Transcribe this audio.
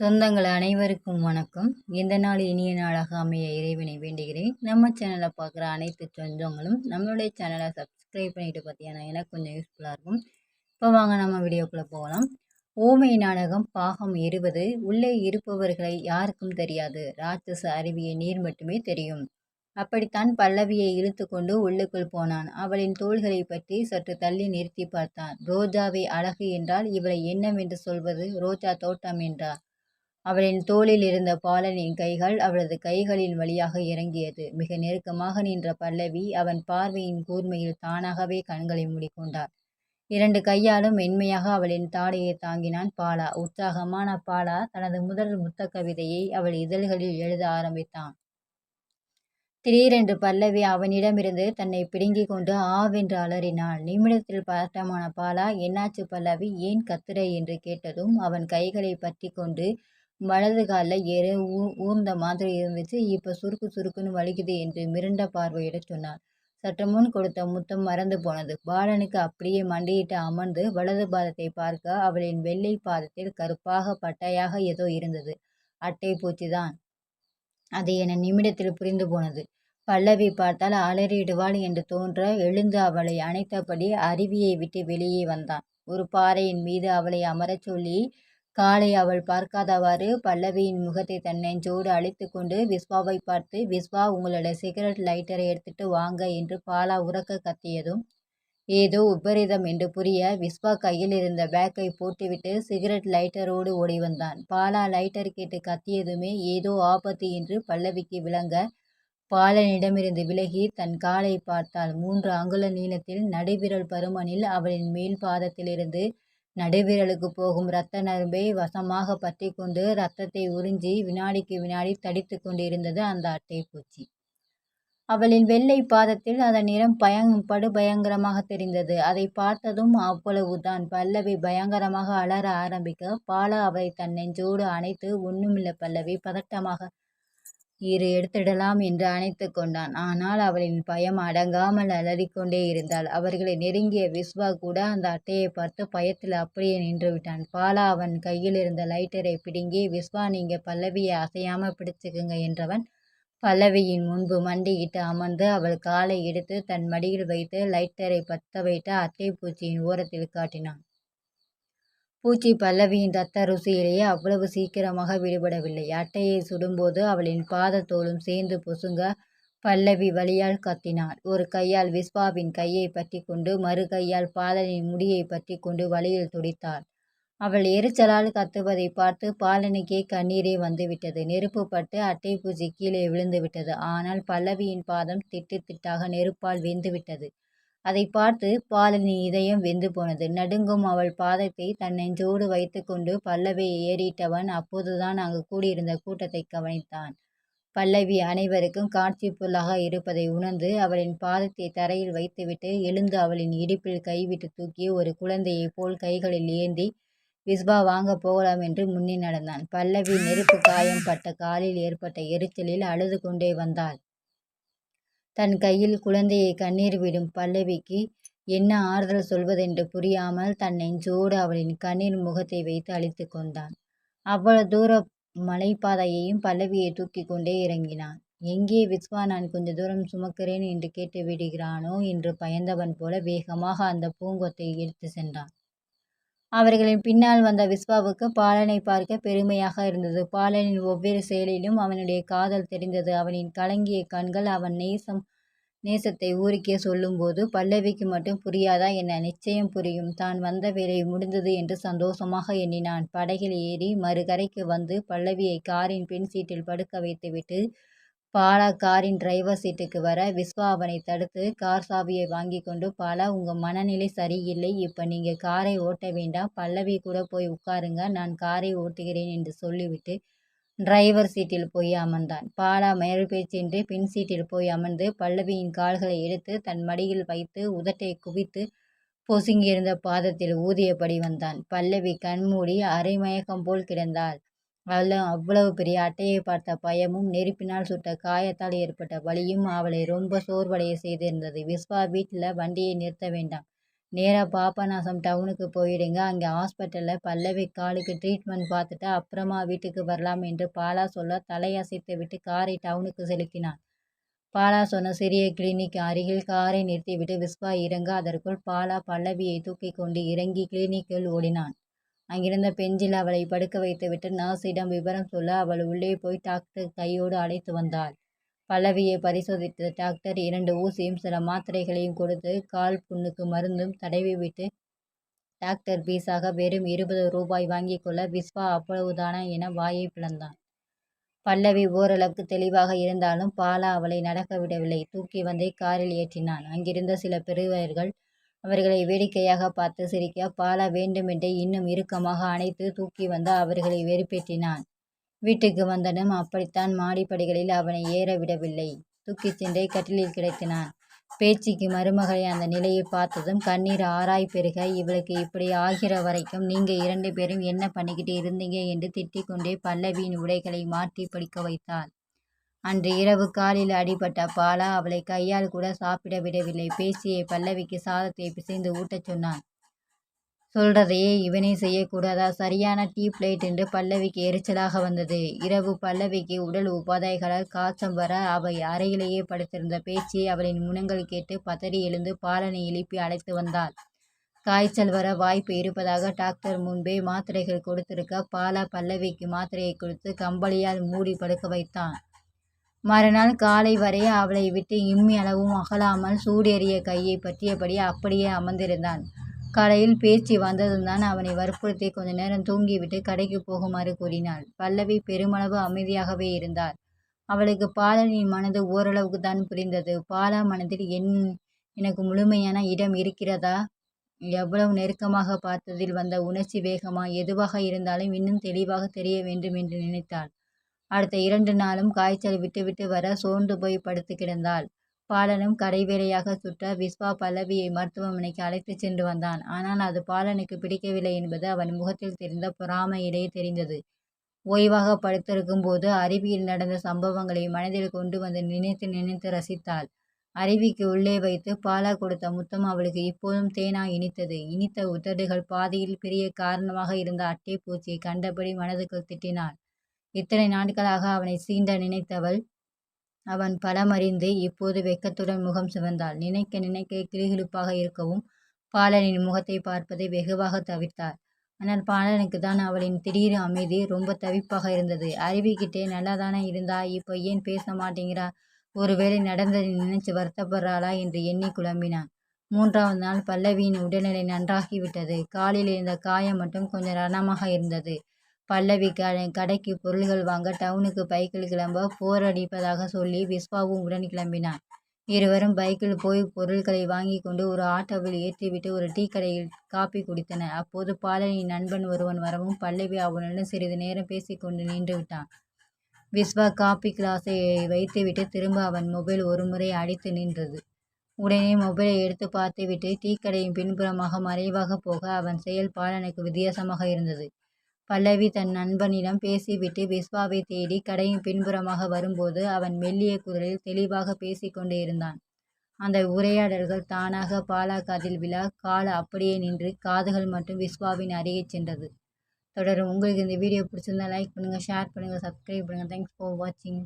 சொந்தங்கள் அனைவருக்கும் வணக்கம். இந்த நாள் இனிய நாளாக அமைய இறைவனை வேண்டுகிறேன். நம்ம சேனலை பார்க்குற அனைத்து சொந்தங்களும் நம்மளுடைய சேனலை சப்ஸ்கிரைப் பண்ணிட்டு பார்த்தீங்கன்னா எனக்கு கொஞ்சம் யூஸ்ஃபுல்லாக இருக்கும். இப்போ வாங்க நம்ம வீடியோக்குள்ளே போகலாம். ஓமை நாடகம் பாகம் இருபது. உள்ளே இருப்பவர்களை யாருக்கும் தெரியாது. ராட்சச அருவியை நீர் மட்டுமே தெரியும். அப்படித்தான் பல்லவியை இழுத்து கொண்டு உள்ளுக்குள் போனான். அவளின் தோள்களை பற்றி சற்று தள்ளி நிறுத்தி பார்த்தான். ரோஜாவை அழகு என்றால் இவளை என்னவென்று சொல்வது? ரோஜா தோட்டம் என்றார் அவளின் தோளில் இருந்த பாலனின் கைகள் அவளது கைகளின் வழியாக இறங்கியது. மிக நெருக்கமாக நின்ற பல்லவி அவன் பார்வையின் கூர்மையில் தானாகவே கண்களை மூடிக்கொண்டார் இரண்டு கையாலும் மென்மையாக அவளின் தாடையை தாங்கினான் பாலா. உற்சாகமான பாலா தனது முதல் முத்த கவிதையை அவள் இதழ்களில் எழுத ஆரம்பித்தான். திடீரென்று பல்லவி அவனிடமிருந்து தன்னை பிடுங்கிக் கொண்டு ஆவென்று அலறினாள். நிமிடத்தில் பதட்டமான பாலா என்னாச்சு பல்லவி? ஏன் கத்துரை என்று கேட்டதும் அவன் கைகளை பற்றி கொண்டு வலது காலில் ஏற ஊ ஊர்ந்த மாதிரி இருந்துச்சு. இப்போ சுருக்கு சுருக்குன்னு வலிக்குது என்று மிரண்ட பார்வையிடச் சொன்னார் சற்று முன் கொடுத்த முத்தம் மறந்து போனது. பாலனுக்கு அப்படியே மண்டியிட்டு அமர்ந்து வலது பாதத்தை பார்க்க அவளின் வெள்ளை பாதத்தில் கருப்பாக பட்டையாக ஏதோ இருந்தது. அட்டை பூச்சிதான். அது என நிமிடத்தில் புரிந்து போனது. பல்லவி பார்த்தால் அலறிடுவாள் என்று தோன்ற எழுந்து அவளை அணைத்தபடி அருவியை விட்டு வெளியே வந்தான். ஒரு பாறையின் மீது அவளை அமரச் சொல்லி காலை அவள் பார்க்காதவாறு பல்லவியின் முகத்தை தன் நெஞ்சோடு அழைத்து கொண்டு விஸ்வாவை பார்த்து விஸ்வா உங்களோட சிகரெட் லைட்டரை எடுத்துட்டு வாங்க என்று பாலா உறக்க கத்தியதும் ஏதோ உபரிதம் என்று புரிய விஸ்வா கையில் இருந்த பேக்கை போட்டுவிட்டு சிகரெட் லைட்டரோடு ஓடி வந்தான். பாலா லைட்டர் கேட்டு கத்தியதுமே ஏதோ ஆபத்து என்று பல்லவிக்கு விளங்க பாலனிடமிருந்து விலகி தன் காலை பார்த்தாள். மூன்று அங்குல நீளத்தில் நடுவிரல் பருமனில் அவளின் மேல் பாதத்திலிருந்து நடுவிரலுக்கு போகும் இரத்த நரம்பை வசமாக பற்றி கொண்டு இரத்தத்தை உறிஞ்சி வினாடிக்கு வினாடி தடித்து கொண்டிருந்தது அந்த அட்டைப்பூச்சி. அவளின் வெள்ளை பாதத்தில் அதன் நிறம் பயங் படு பயங்கரமாக தெரிந்தது. அதை பார்த்ததும் அவ்வளவுதான். பல்லவி பயங்கரமாக அலற ஆரம்பிக்க பாலா அவளை தன் நெஞ்சோடு அணைத்து ஒன்றுமில்ல பல்லவி பதட்டமாக இரு எடுத்திடலாம் என்று அணைத்து கொண்டான். ஆனால் அவளின் பயம் அடங்காமல் அலறிக்கொண்டே இருந்தாள். அவர்களை நெருங்கிய விஸ்வா கூட அந்த அட்டையை பார்த்து பயத்தில் அப்படியே நின்று விட்டான். பாலா அவன் கையில் இருந்த லைட்டரை பிடுங்கி விஸ்வா நீங்க பல்லவியை அசையாம பிடிச்சுக்குங்க என்றவன் பல்லவியின் முன்பு மண்டியிட்டு அமர்ந்து அவள் காலை எடுத்து தன் மடியில் வைத்து லைட்டரை பத்த வைத்து அட்டை பூச்சியின் ஓரத்தில் காட்டினான். பூச்சி பல்லவியின் ரத்த ருசியிலேயே அவ்வளவு சீக்கிரமாக விடுபடவில்லை. அட்டையை சுடும்போது அவளின் பாதத்தோளும் சேர்ந்து பொசுங்க பல்லவி வழியால் கத்தினாள். ஒரு கையால் விஸ்வாவின் கையை பற்றி கொண்டு மறு கையால் பாலனின் முடியை பற்றி கொண்டு வழியில் துடித்தாள். அவள் எரிச்சலால் கத்துவதை பார்த்து பாலனுக்கே கண்ணீரே வந்துவிட்டது. நெருப்பு பட்டு அட்டை பூச்சி கீழே விழுந்து விட்டது ஆனால் பல்லவியின் பாதம் திட்டு திட்டாக நெருப்பால் வெந்துவிட்டது. அதை பார்த்து பாலினி இதயம் வெந்து போனது. நடுங்கும் அவள் பாதத்தை தன் நெஞ்சோடு வைத்துக்கொண்டு பல்லவியை ஏறிட்டவன் அப்போதுதான் அங்கு கூடியிருந்த கூட்டத்தை கவனித்தான். பல்லவி அனைவருக்கும் காட்சி பொருளாக இருப்பதை உணர்ந்து அவளின் பாதத்தை தரையில் வைத்துவிட்டு எழுந்து அவளின் இடுப்பில் கைவிட்டு தூக்கி ஒரு குழந்தையைப் போல் கைகளில் ஏந்தி விஸ்வா வாங்க போகலாம் என்று முன்னே நடந்தான். பல்லவி நெருப்பு காயம் பட்ட காலில் ஏற்பட்ட எரிச்சலில் அழுது கொண்டே வந்தாள். தன் கையில் குழந்தையை கண்ணீர் விடும் பல்லவிக்கு என்ன ஆறுதல் சொல்வதென்று புரியாமல் தன் நெஞ்சோடு அவளின் கண்ணீர் முகத்தை வைத்து அழித்து கொண்டான். அவ்வளவு தூர மலைப்பாதையையும் பல்லவியை தூக்கி கொண்டே இறங்கினான். எங்கே விஸ்வா நான் கொஞ்ச தூரம் சுமக்கிறேன் என்று கேட்டு விடுகிறானோ என்று பயந்தவன் போல வேகமாக அந்த பூங்கொத்தை எடுத்து சென்றான். அவர்களின் பின்னால் வந்த விஸ்வாவுக்கு பாலனை பார்க்க பெருமையாக இருந்தது. பாலனின் ஒவ்வொரு செயலிலும் அவனுடைய காதல் தெரிந்தது. அவனின் கலங்கிய கண்கள் அவன் நேசம் நேசத்தை ஊருக்கே சொல்லும்போது பல்லவிக்கு மட்டும் புரியாதா என்ன? நிச்சயம் புரியும். தான் வந்த வேலை முடிந்தது என்று சந்தோஷமாக எண்ணினான். படகில் ஏறி மறுகரைக்கு வந்து பல்லவியை காரின் பின் சீட்டில் படுக்க வைத்துவிட்டு பாலா காரின் டிரைவர் சீட்டுக்கு வர விஸ்வா அவனை தடுத்து கார் சாவியை வாங்கி கொண்டு பாலா உங்கள் மனநிலை சரியில்லை. இப்போ நீங்கள் காரை ஓட்ட வேண்டாம். பல்லவி கூட போய் உட்காருங்க. நான் காரை ஓட்டுகிறேன் என்று சொல்லிவிட்டு டிரைவர் சீட்டில் போய் அமர்ந்தான். பாலா பேச்சின்றி பின் சீட்டில் போய் அமர்ந்து பல்லவியின் கால்களை எடுத்து தன் மடியில் வைத்து உதட்டை குவித்து பொசுங்கியிருந்த பாதத்தில் ஊதியபடி வந்தான். பல்லவி கண்மூடி அரைமயக்கம் போல் கிடந்தாள். அதில் அவ்வளவு பெரிய அட்டையை பார்த்த பயமும் நெருப்பினால் சுட்ட காயத்தால் ஏற்பட்ட வலியும் அவளை ரொம்ப சோர்வடைய செய்திருந்தது. விஸ்வா வீட்டில் வண்டியை நிறுத்த வேண்டாம். நேராக பாபநாசம் டவுனுக்கு போயிடுங்க. அங்கே ஹாஸ்பிட்டலில் பல்லவி காலுக்கு ட்ரீட்மெண்ட் பார்த்துட்டு அப்புறமா வீட்டுக்கு வரலாம் என்று பாலா சொல்ல தலையசைத்து விட்டு காரை டவுனுக்கு செலுத்தினான். பாலா சொன்ன சிறிய கிளினிக் அருகில் காரை நிறுத்திவிட்டு விஸ்வா இறங்க அதற்குள் பாலா பல்லவியை தூக்கி கொண்டு இறங்கி கிளினிக்கில் ஓடினான். அங்கிருந்த பெஞ்சில் அவளை படுக்க வைத்துவிட்டு நர்ஸிடம் விவரம் சொல்ல அவள் உள்ளே போய் டாக்டர் கையோடு அழைத்து வந்தாள். பல்லவியை பரிசோதித்த டாக்டர் இரண்டு ஊசியும் சில மாத்திரைகளையும் கொடுத்து கால் புண்ணுக்கு மருந்தும் தடவி விட்டு டாக்டர் பீஸாக வெறும் இருபது ரூபாய் வாங்கி கொள்ள விஸ்வா அவ்வளவுதானா என வாயை பிளந்தான். பல்லவி ஓரளவுக்கு தெளிவாக இருந்தாலும் பாலா அவளை நடக்க விடவில்லை. தூக்கி வந்தே காரில் ஏற்றினான். அங்கிருந்த சில பெரியவர்கள் அவர்களை வேடிக்கையாக பார்த்து சிரிக்க பாலா வேண்டுமென்றே இன்னும் இறுக்கமாக அணைத்து தூக்கி வந்து அவர்களை வெறுப்பேற்றினான். வீட்டுக்கு வந்தனும் அப்படித்தான் மாடிப்படிகளில் அவனை ஏற விடவில்லை. தூக்கிச் சென்றே கட்டிலில் கிடைத்தினான். பேச்சிக்கு மருமகளை அந்த நிலையை பார்த்ததும் கண்ணீர் ஆராய் பெருக இவளுக்கு இப்படி ஆகிற வரைக்கும் நீங்க இரண்டு பேரும் என்ன பண்ணிக்கிட்டு இருந்தீங்க? என்று திட்டிக் கொண்டே பல்லவியின் உடைகளை மாற்றி படிக்க வைத்தாள். அன்று இரவு காலில் அடிபட்ட பாலா அவளை கையால் கூட சாப்பிட விடவில்லை. பேசியை பல்லவிக்கு சாதத்தை பிசைந்து ஊட்டச் சொன்னான். சொல்றதையே இவனே செய்யக்கூடாதா? சரியான டீ பிளேட் என்று பல்லவிக்கு எரிச்சலாக வந்தது. இரவு பல்லவிக்கு உடல் உபாதைகளால் காய்ச்சம் வர அவை அறையிலேயே படுத்திருந்த பேச்சியை அவளின் முனங்கள் கேட்டு பதறி எழுந்து பாலனை எழுப்பி அழைத்து வந்தாள். காய்ச்சல் வர வாய்ப்பு இருப்பதாக டாக்டர் முன்பே மாத்திரைகள் கொடுத்திருக்க பாலா பல்லவிக்கு மாத்திரையை கொடுத்து கம்பளியால் மூடி படுக்க வைத்தான். மறுநாள் காலை வரை அவளை விட்டு இம்மி அளவும் அகலாமல் சூடேறிய கையை பற்றியபடி அப்படியே அமர்ந்திருந்தான். கடையில் பேச்சு வந்ததும் தான் அவனை வற்புறுத்தி கொஞ்ச நேரம் தூங்கிவிட்டு கடைக்கு போகுமாறு கூறினாள். பல்லவி பெருமளவு அமைதியாகவே இருந்தார் அவளுக்கு பாலனின் மனது ஓரளவுக்கு தான் புரிந்தது. பாலா மனதில் என் எனக்கு முழுமையான இடம் இருக்கிறதா? எவ்வளவு நெருக்கமாக பார்த்ததில் வந்த உணர்ச்சி வேகமா எதுவாக இருந்தாலும் இன்னும் தெளிவாக தெரிய வேண்டும் என்று நினைத்தாள். அடுத்த இரண்டு நாளும் காய்ச்சல் விட்டுவிட்டு வர சோர்ந்து போய் படுத்து கிடந்தாள். பாலனும் கடைவேளையாக சுற்ற விஸ்வா பல்லவியை மருத்துவமனைக்கு அழைத்துச் சென்று வந்தான். ஆனால் அது பாலனுக்கு பிடிக்கவில்லை என்பது அவன் முகத்தில் தெரிந்த பொறாமையிலே தெரிந்தது. ஓய்வாக படுத்திருக்கும் போது அருவியில் நடந்த சம்பவங்களை மனதில் கொண்டு வந்து நினைத்து நினைத்து ரசித்தாள். அருவிக்கு உள்ளே வைத்து பாலா கொடுத்த முத்தம் அவளுக்கு இப்போதும் தேனா இனித்தது. இனித்த உதடுகள் பாதியில் பிரிய காரணமாக இருந்த அட்டை பூச்சியை கண்டபடி மனதுக்குள் திட்டினாள். இத்தனை நாட்களாக அவனை சீண்ட நினைத்தவள். அவன் பலமறிந்து இப்போது வெக்கத்துடன் முகம் சிவந்தாள் நினைக்க நினைக்க கிளிகிழிப்பாக இருக்கவும் பாலனின் முகத்தை பார்ப்பதை வெகுவாக தவிர்த்தார் ஆனால் பாலனுக்கு தான் அவளின் திடீர் அமைதி ரொம்ப தவிப்பாக இருந்தது. அருவிக்கிட்டே நல்லாதானே இருந்தா? இப்போ ஏன் பேச மாட்டேங்கிறா? ஒருவேளை நடந்ததை நினைச்சு வருத்தப்படுறாளா? என்று எண்ணி குழம்பினான். மூன்றாவது நாள் பல்லவியின் உடல்நிலை நன்றாகிவிட்டது. காலில் இருந்த காயம் மட்டும் கொஞ்சம் ரணமாக இருந்தது. பல்லவி கடைக்கு பொருள்கள் வாங்க டவுனுக்கு பைக்கில் கிளம்ப போர் அடிப்பதாக சொல்லி விஸ்வாவும் உடன் கிளம்பினான். இருவரும் பைக்கில் போய் பொருட்களை வாங்கி கொண்டு ஒரு ஆட்டோவில் ஏற்றிவிட்டு ஒரு டீ கடையில் காப்பி குடித்தனர். அப்போது பாலனின் நண்பன் ஒருவன் வரவும் பல்லவி அவனுடன் சிறிது நேரம் பேசிக்கொண்டு நின்று விட்டான். விஸ்வா காப்பி கிளாஸை வைத்துவிட்டு திரும்ப அவன் மொபைல் ஒருமுறை அடித்து நின்றது. உடனே மொபைலை எடுத்து பார்த்துவிட்டு டீ கடையின் பின்புறமாக மறைவாக போக அவன் செயல் பாலனுக்கு வித்தியாசமாக இருந்தது. பல்லவி தன் நண்பனிடம் பேசிவிட்டு விஸ்வாவை தேடி கடையின் பின்புறமாக வரும்போது அவன் மெல்லிய குரலில் தெளிவாக பேசிக் கொண்டே இருந்தான். அந்த உரையாடல்கள் தானாக பாலா காதில் விழா கால் அப்படியே நின்று காதுகள் மட்டும் விஸ்வாவின் அருகே சென்றது. தொடரும். உங்களுக்கு இந்த வீடியோ பிடிச்சிருந்தா லைக் பண்ணுங்கள் ஷேர் பண்ணுங்கள் சப்ஸ்கிரைப் பண்ணுங்கள் தேங்க்ஸ் ஃபார் வாட்சிங்